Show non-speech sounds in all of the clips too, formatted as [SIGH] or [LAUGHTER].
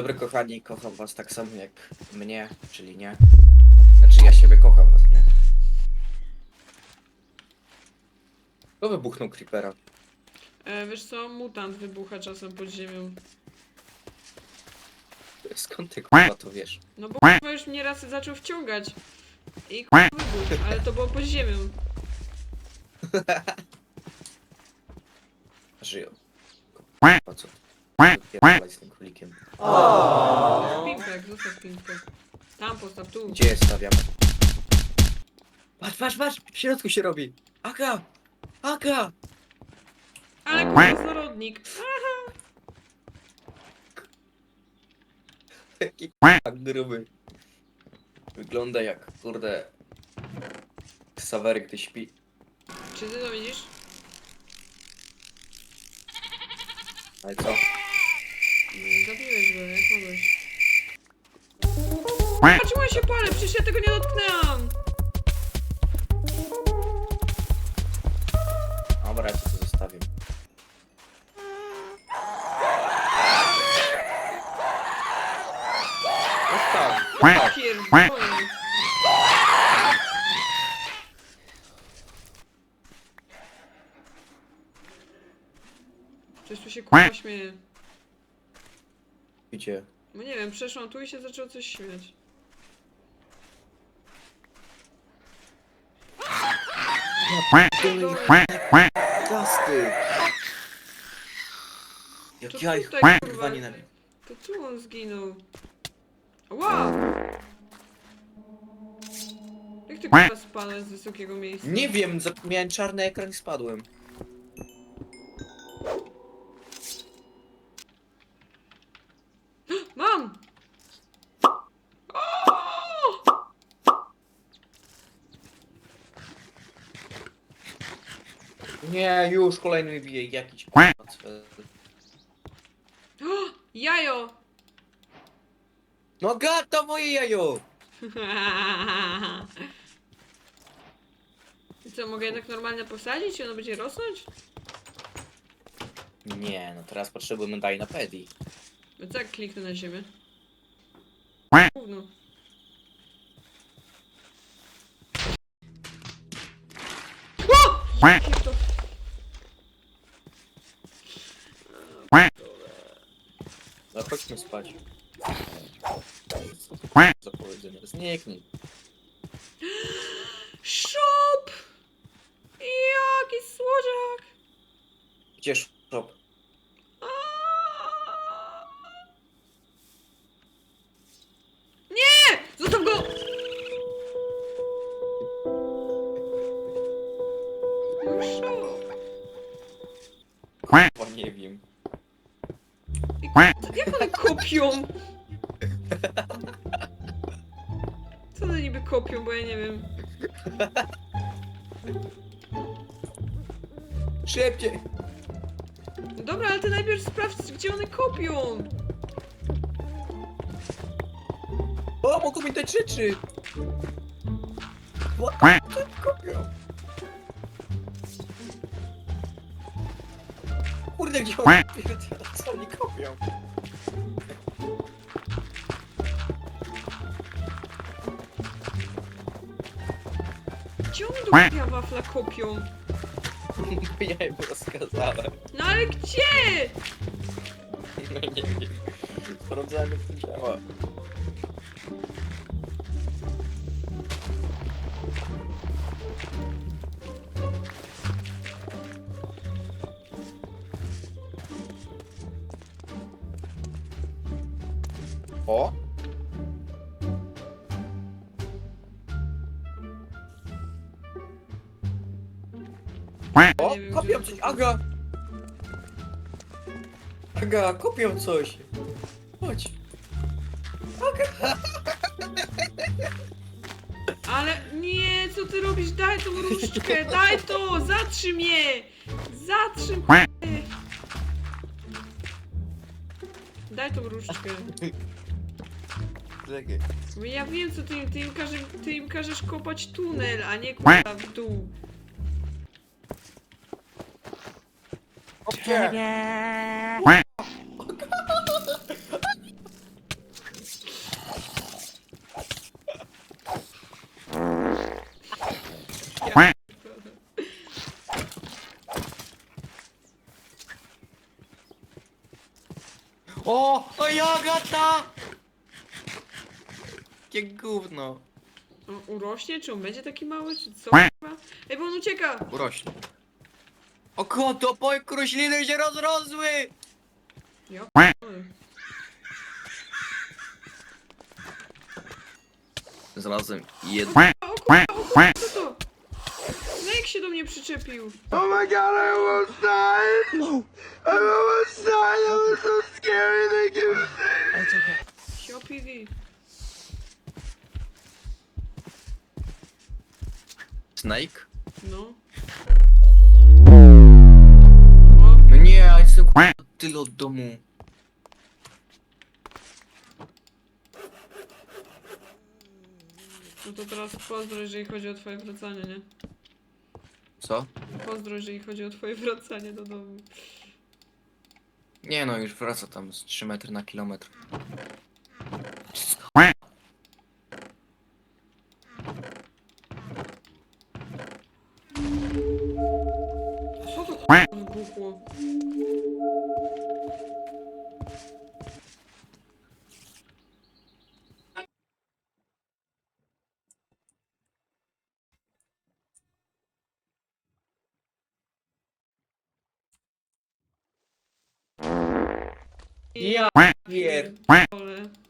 dobry kochani, kocham was tak samo jak mnie, czyli nie. Znaczy ja siebie kocham was, nie? Kto wybuchnął creepera? E, wiesz co, mutant wybucha czasem pod ziemią. Skąd ty kurwa to wiesz? No bo chyba już mnie raz zaczął wciągać. I wybuch, ale to było pod ziemią. [LAUGHS] Żyją. Po co? Pierdalaj z tym królikiem. Pimpek, zostaw pimpkę. Tam postaw, tu. Gdzie je stawiam? Patrz, patrz, patrz! W środku się robi! Aga! Aga! Ale kurwa, znorodnik. Aha. Jaki k***a gruby. Wygląda jak, kurde... Sawery, gdy śpi. Czy ty to widzisz? Ale co? Nie, jak mogłeś? Dlaczego ja się palę? Przecież ja tego nie dotknęłam! Dobra, ja ci to zostawię. Zostaw, zostaw. Pierdolę. Coś tu się kurwa śmieje. Gdzie? No nie wiem, przeszłam tu i się zaczęło coś śmiać. Jak To ja ich tutaj, kurwa kurwa. nienawidzę. To tu on zginął. Wow! Jak ty kurwa spadłeś z wysokiego miejsca? Nie wiem, miałem czarny ekran i spadłem. Nie, już kolejny mi bije jakiś cel. Jajo! No gad, to moje jajo! [LAUGHS] I co, mogę je tak normalnie posadzić i ono będzie rosnąć? Nie, no teraz potrzebujemy Dynapedii. No jak kliknę na ziemię? Gówno. O! Jakie to... No chodźmy spać. Za powiedzenie, zniknij. Shop! Jaki słodziak! Gdzie? Aaaa! Nie! Zostaw go! No nie wiem. [LAUGHS] Kopią? Co one niby kopią, bo ja nie wiem. Szybciej! No dobra, ale ty najpierw sprawdź, gdzie one kopią. O, mogą mi dać rzeczy! What? Co oni kopią? Kurde, gdzie oni [LAUGHS] Co oni kopią? Gdzie oni do kopia wafla kopią? [LAUGHS] Ja im rozkazałem. No ale gdzie? No nie wiem. Sprawdzałem jak to działa. O, kopią coś, Aga! Aga, kopią coś! Chodź! Aga! [LAUGHS] Ale nie, co ty robisz? Daj tą różdżkę, daj to! Zatrzym je! Zatrzym k***y. Daj tą różdżkę. Czekaj. Bo Ja wiem, co ty im, ty im, każe, ty im każesz kopać tunel, a nie kurwa w dół. ciebie! O! O jagata! Jakie gówno! On urośnie? Czy on będzie taki mały? Czy co? k***a? Ej, bo on ucieka! Urośnie. O koto, poje rośliny się rozrosły! Ja p***dolę. Jedno. O kurwa, o kurwa, co to? Snake się do mnie przyczepił. Oh my god, I almost died! No! I almost died! That was so scary, thank you! Sio PV. Snake? No. Tyle od domu. no to teraz pozdro, jeżeli chodzi o twoje wracanie, nie? Co? Pozdro, jeżeli chodzi o twoje wracanie do domu. Nie no, już wraca tam z 3 metry na kilometr. Co to k***a wybuchło? Ja pier... Ale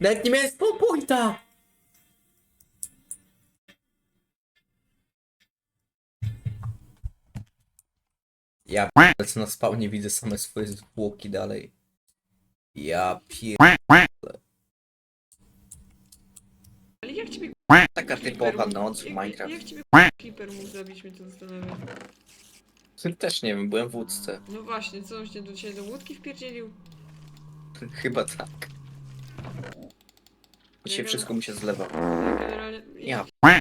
Nawet nie miałem spokojta! Ja p***, co na spawnie widzę same swoje zwłoki dalej. Ja pier... Ale jak ciebie Taka typowa noc w jak- Minecraft. Jak ciebie Creeper mógł zabić, mnie to zastanawia. Też nie wiem, byłem w łódce. No właśnie, co on się do ciebie do łódki wpierdzielił? [LAUGHS] Chyba tak. Dzisiaj wszystko mi się zlewa. Ja generalnie... Ja p***.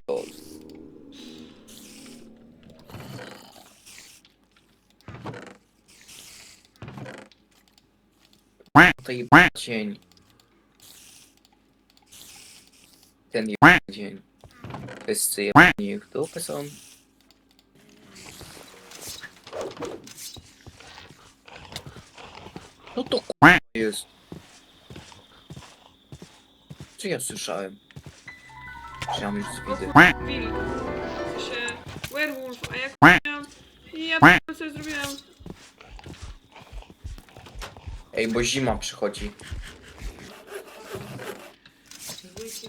Tej dzień. Ten je- dzień. Wszyscy jebani w dupę są. No to k***a jest. Co ja słyszałem? Czy ja już widzę? Wilk. W sensie... Werewolf, a. Ja p***, co ja zrobiłem? Ej, bo zima przychodzi.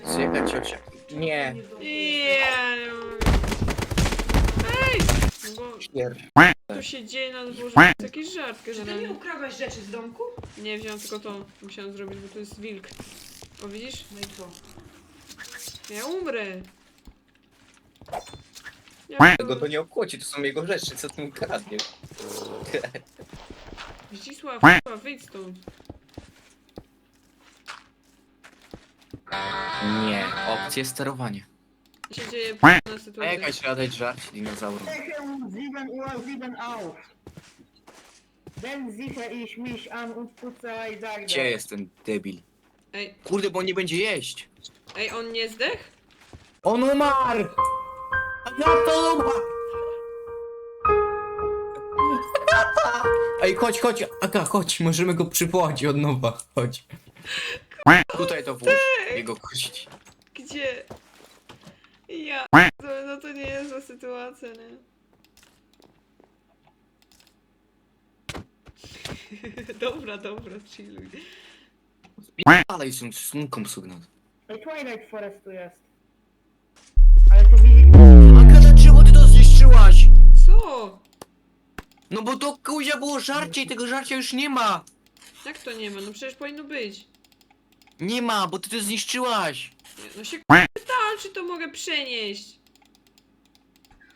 Zjechać ciocia. Nie. Nie. Ej! No bo Pier... tu się dzieje na dworze, to jest jakiś żart Czy ty nie generalnie. ukradłeś rzeczy z domku? Nie, wziąłem tylko to. Musiałam zrobić, bo to jest wilk. O, widzisz? No i co? Ja umrę. Ja Tego to nie obchodzi, to są jego rzeczy, co ty mu kradniesz? Zdzisław, k***a, wyjdź stąd. Nie, opcje sterowanie. Co się dzieje p***na A sytuacja? jakaś radać żarć dinozaurów. Sicher sieben Uhr sieben auf. Wenn sicher ich mich an und putze i tak Gdzie jest ten debil? Ej, Kurde, bo on nie będzie jeść. ej, on nie zdech? On umarł! Agata umarł! Ej, chodź, chodź, Aga, chodź, możemy go przywołać od nowa, chodź. Tutaj to włóż, jego kości. Gdzie? Ja... No, no to nie jest zła sytuacja, nie? [LAUGHS] dobra, dobra, chilluj. Ale są sunką sugnąć. Ej, Twilight Forest tu jest. Ale ty widzisz... Aga, dlaczego ty to zniszczyłaś? Co? No bo to kuzia było żarcie i tego żarcia już nie ma. Jak to nie ma? No przecież powinno być. Nie ma, bo ty to zniszczyłaś. No się pytałam, czy to mogę przenieść.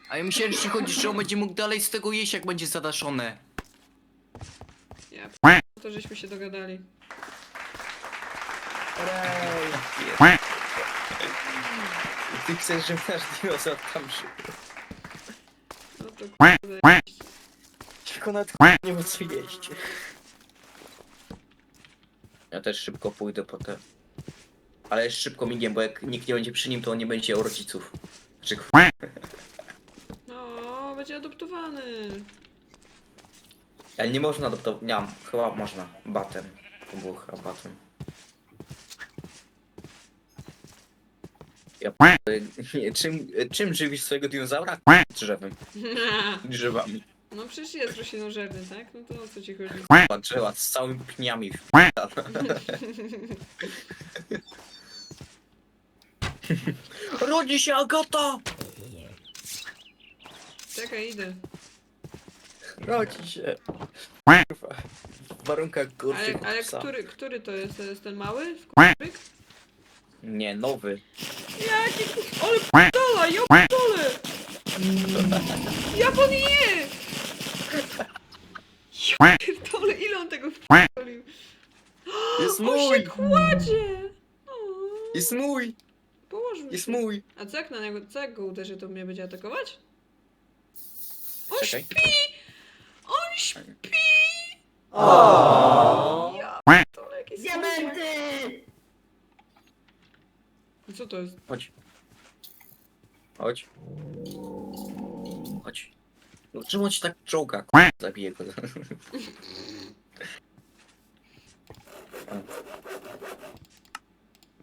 A ja myślałem, że chodzi, że on będzie mógł dalej z tego jeść, jak będzie zadaszone. Ja p... to żeśmy się dogadali. Ej, Ty chcesz, żeby nasz dinozaur tam żył. No to kurde. Tylko nawet nie ma co jeść. Ja też szybko pójdę po te. Ale jest szybko migiem, bo jak nikt nie będzie przy nim, to on nie będzie o rodziców. Znaczy, No, będzie adoptowany. ale nie można adoptować. Nie, chyba można. Batem. To było chyba batem. Ja p- czym, czym żywisz swojego dinozaura? K- Drzewem. [LAUGHS] Drzewami. No przecież jest roślinożerny, tak? No to o co ci chodzi? K- Drzewa z całymi pniami. [LAUGHS] Rodzi się Agata! Czekaj, idę. Rodzi się. Kurwa. W warunkach Ale, gorszych od ale psa. który, który to jest? To jest ten mały? Wkurwyk? Nie, nowy. Jaki ku- Ale p***dola, ja p***dolę! Jak on je! Ja pierdolę, ile on tego wpierdolił? Jest On mój! się kładzie! O, Jest mój! Położ mi Jest się. mój! A co jak na niego, co jak go uderzy, to mnie będzie atakować? On Czekaj. śpi! On śpi! Ja to jakieś Diamenty! Co to jest? Chodź. Chodź. Chodź. No, czemu on ci tak czołga? K- Zabiję go. [LAUGHS]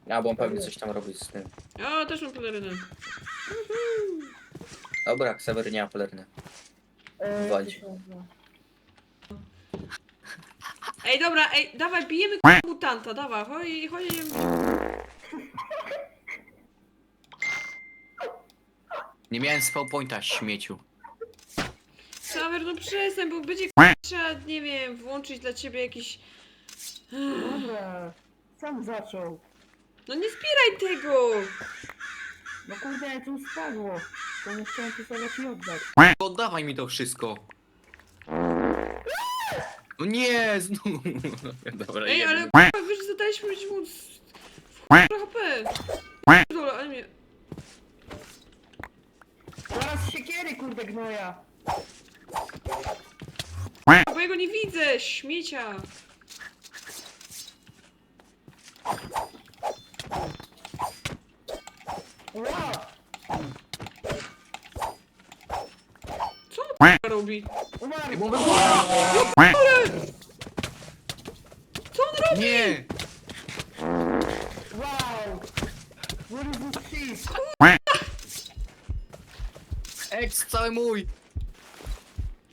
A, bo on pewnie coś tam robi z tym. Ja też mam pelerynę. Dobra, Ksawery nie ma peleryny. E, Walić. Ej, dobra, ej, dawaj, bijemy k- mutanta, dawaj, chodź, chodź. Nie miałem spell pointa, śmieciu. Sawer, no przestań, bo będzie k- trzeba, nie wiem, włączyć dla ciebie jakiś... Dobra, sam zaczął. No nie zbieraj tego! No kurde, jak tu spadło. To nie chciałem tu sobie ci oddać. Oddawaj mi to wszystko. No nie, znów. [LAUGHS] Dobra, Ej, ale k***a, wiesz, zadaliśmy mu z... w k***a HP. Dobra, ale mnie... Zaraz siekiery, kurde, gnoja. Bo ja go nie widzę, śmiecia. Co on robi? Umarł! Mówię, Co on robi? Nie! Wow! What is this shit? Eks, cały mój!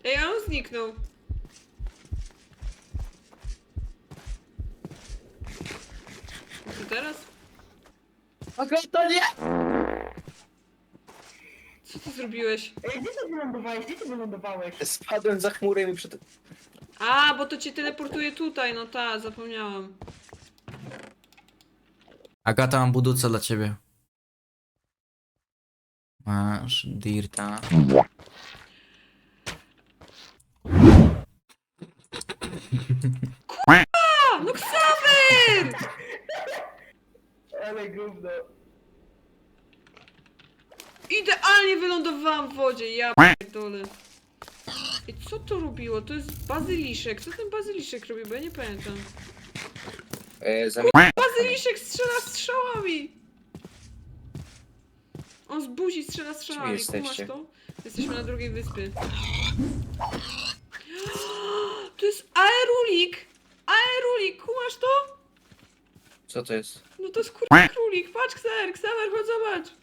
Ej, a on zniknął. Co teraz? Agata, nie! Co ty zrobiłeś? Ej, gdzie ty wylądowałeś? Gdzie ty wylądowałeś? Spadłem za chmurę i mi przed... A, bo to cię teleportuje tutaj, no ta, zapomniałam. Agata, mam buduca dla ciebie. Masz dirta. A, no Ksawer! Ale gówno. Idealnie wylądowałam w wodzie, ja pierdolę. I co to robiło? To jest bazyliszek. Co ten bazyliszek robi? Bo ja nie pamiętam. E. Bazyliszek strzela strzałami! On z buzi strzela strzałami, kumasz jesteście? to? Jesteśmy na drugiej wyspie. [GASPS] To jest aerulik! Aerulik, kumasz to? Co to jest? No to jest kurwa królik, patrz Ksawer, Ksawer, chodź zobacz!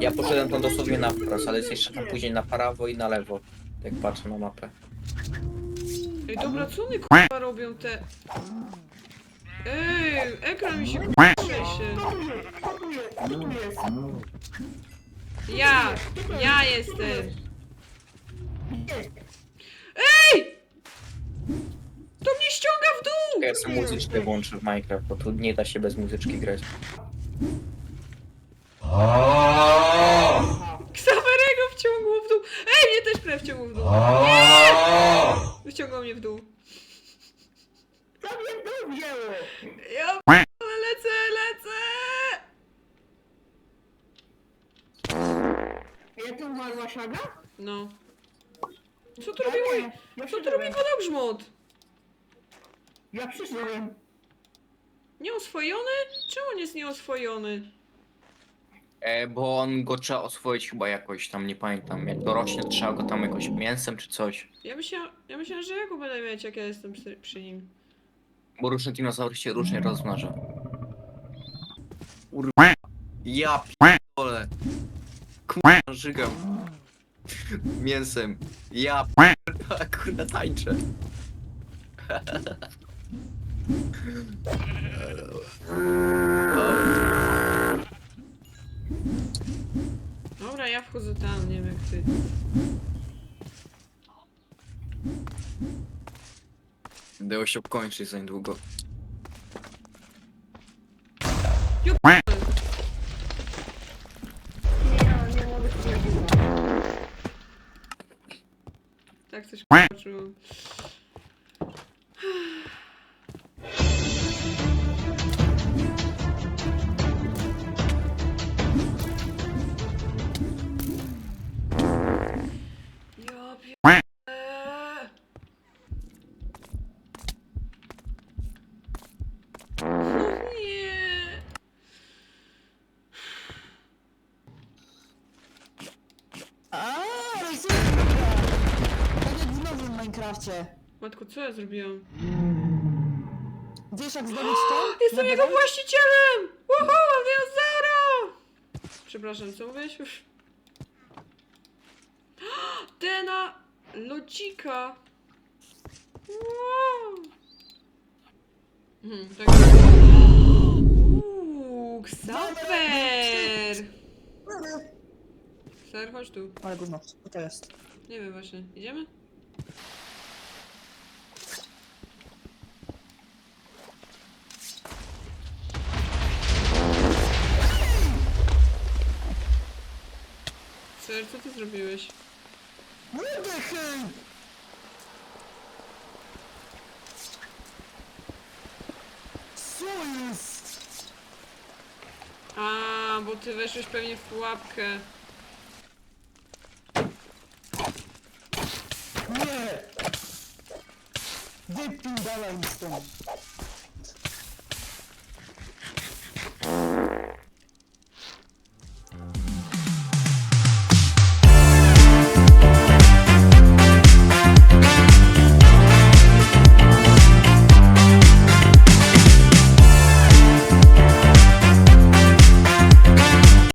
Ja poszedłem tam dosłownie na wprost, ale jest jeszcze tam później na prawo i na lewo. Jak patrzę na mapę. Ej, dobra, co one kurwa robią te... Ej, ekran mi się tu jest? Ja, ja jestem. Ej! To mnie ściąga w dół! Ja sobie muzyczkę włączę w Minecraft, bo tu nie da się bez muzyczki grać. Ksawerego wciągło w dół. Ej, mnie też prawie wciągło w dół. Nie! Wyciągło mnie w dół. Co mnie tu wzięło? Ja p***le, lecę, lecę! Ja tu umarła szaga? No. Co tu robi mój... Ja Co tu robi przyszedłem. wodogrzmot? Ja przyszedłem. Nieoswojony? Czemu on jest nieoswojony? E, bo on go trzeba oswoić chyba jakoś tam, nie pamiętam. Jak dorośnie, trzeba go tam jakoś mięsem czy coś. Ja myślałam, ja myślałam że ja go będę mieć, jak ja jestem przy, przy nim. Bo różne dinozaury się różnie rozmnaża. Kurwa. Ja pierdolę. Kurwa, żygam. Mięsem. Ja pierdolę, kurwa, tańczę. [LAUGHS] Dobra, ja wchodzę tam, nie wiem jak ty. Było się za niedługo. Nie, nie mogę wybrać. Tak coś. Ja co ja zrobiłam? Wiesz jak zdobyć to? [GASPS] Jestem jego właścicielem! Woohoo, dinozauro! Przepraszam, co mówiłeś już? [GASPS] Dena lodzika! Wow! Hmm, tak. [GASPS] Uuu, Xaver! Ser, chodź tu. Ale gówno, co to jest? Nie wiem właśnie. Idziemy? Ty zrobiłeś? Mordechy! Co jest? A, bo ty weszłeś pewnie w pułapkę. Nie! Wypij dalej stąd!